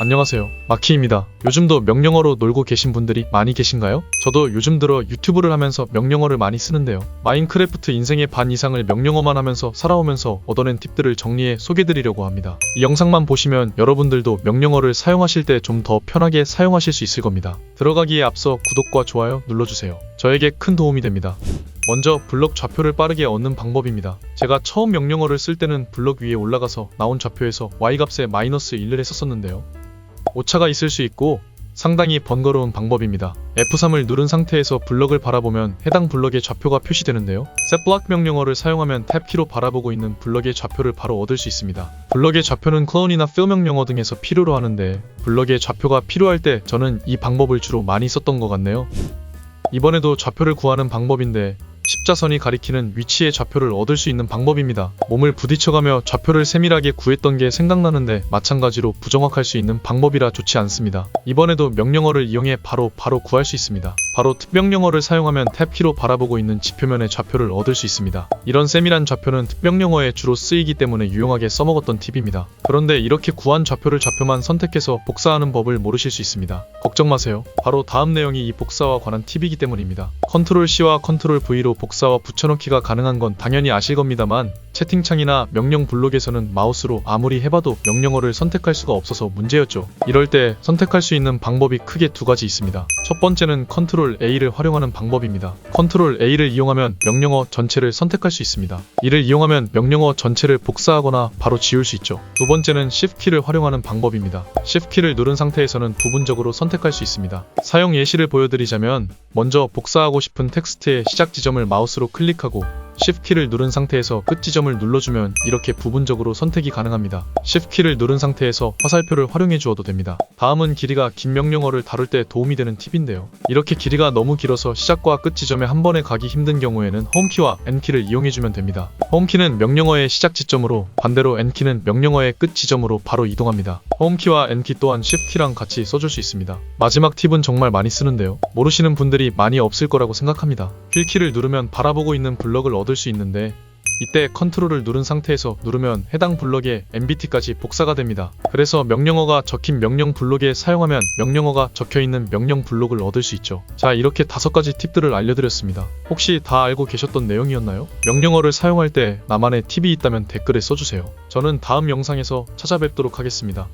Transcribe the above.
안녕하세요. 마키입니다. 요즘도 명령어로 놀고 계신 분들이 많이 계신가요? 저도 요즘 들어 유튜브를 하면서 명령어를 많이 쓰는데요. 마인크래프트 인생의 반 이상을 명령어만 하면서 살아오면서 얻어낸 팁들을 정리해 소개드리려고 합니다. 이 영상만 보시면 여러분들도 명령어를 사용하실 때 좀 더 편하게 사용하실 수 있을 겁니다. 들어가기에 앞서 구독과 좋아요 눌러주세요. 저에게 큰 도움이 됩니다. 먼저 블럭 좌표를 빠르게 얻는 방법입니다. 제가 처음 명령어를 쓸 때는 블럭 위에 올라가서 나온 좌표에서 y값에 마이너스 1을 했었었는데요. 오차가 있을 수 있고 상당히 번거로운 방법입니다. F3을 누른 상태에서 블럭을 바라보면 해당 블럭의 좌표가 표시되는데요. setBlock 명령어를 사용하면 탭키로 바라보고 있는 블럭의 좌표를 바로 얻을 수 있습니다. 블럭의 좌표는 클론이나 fill 명령어 등에서 필요로 하는데 블럭의 좌표가 필요할 때 저는 이 방법을 주로 많이 썼던 것 같네요. 이번에도 좌표를 구하는 방법인데 십자선이 가리키는 위치의 좌표를 얻을 수 있는 방법입니다. 몸을 부딪혀가며 좌표를 세밀하게 구했던 게 생각나는데 마찬가지로 부정확할 수 있는 방법이라 좋지 않습니다. 이번에도 명령어를 이용해 바로 바로 구할 수 있습니다. 바로 특명령어를 사용하면 탭키로 바라보고 있는 지표면의 좌표를 얻을 수 있습니다. 이런 세밀한 좌표는 특명령어에 주로 쓰이기 때문에 유용하게 써먹었던 팁입니다. 그런데 이렇게 구한 좌표를 좌표만 선택해서 복사하는 법을 모르실 수 있습니다. 걱정 마세요. 바로 다음 내용이 이 복사와 관한 팁이기 때문입니다. 컨트롤 C와 컨트롤 V로 복사와 붙여넣기가 가능한 건 당연히 아실 겁니다만 채팅창이나 명령 블록에서는 마우스로 아무리 해봐도 명령어를 선택할 수가 없어서 문제였죠. 이럴 때 선택할 수 있는 방법이 크게 두 가지 있습니다. 첫 번째는 컨트롤 A를 활용하는 방법입니다. 컨트롤 A를 이용하면 명령어 전체를 선택할 수 있습니다. 이를 이용하면 명령어 전체를 복사하거나 바로 지울 수 있죠. 두 번째는 Shift 키를 활용하는 방법입니다. Shift 키를 누른 상태에서는 부분적으로 선택할 수 있습니다. 사용 예시를 보여드리자면 먼저 복사하고 싶은 텍스트의 시작 지점을 마우스로 클릭하고 Shift 키를 누른 상태에서 끝 지점을 눌러주면 이렇게 부분적으로 선택이 가능합니다. Shift 키를 누른 상태에서 화살표를 활용해 주어도 됩니다. 다음은 길이가 긴 명령어를 다룰 때 도움이 되는 팁인데요. 이렇게 길이가 너무 길어서 시작과 끝 지점에 한 번에 가기 힘든 경우에는 홈키와 N키를 이용해 주면 됩니다. 홈키는 명령어의 시작 지점으로 반대로 N키는 명령어의 끝 지점으로 바로 이동합니다. 홈키와 N키 또한 Shift키랑 같이 써줄 수 있습니다. 마지막 팁은 정말 많이 쓰는데요. 모르시는 분들이 많이 없을 거라고 생각합니다. 휠키를 누르면 바라보고 있는 블럭을 얻을 수 있는데 이때 컨트롤을 누른 상태에서 누르면 해당 블럭에 MBT까지 복사가 됩니다. 그래서 명령어가 적힌 명령 블록에 사용하면 명령어가 적혀있는 명령 블록을 얻을 수 있죠. 자 이렇게 다섯 가지 팁들을 알려드렸습니다. 혹시 다 알고 계셨던 내용이었나요? 명령어를 사용할 때 나만의 팁이 있다면 댓글에 써주세요. 저는 다음 영상에서 찾아뵙도록 하겠습니다.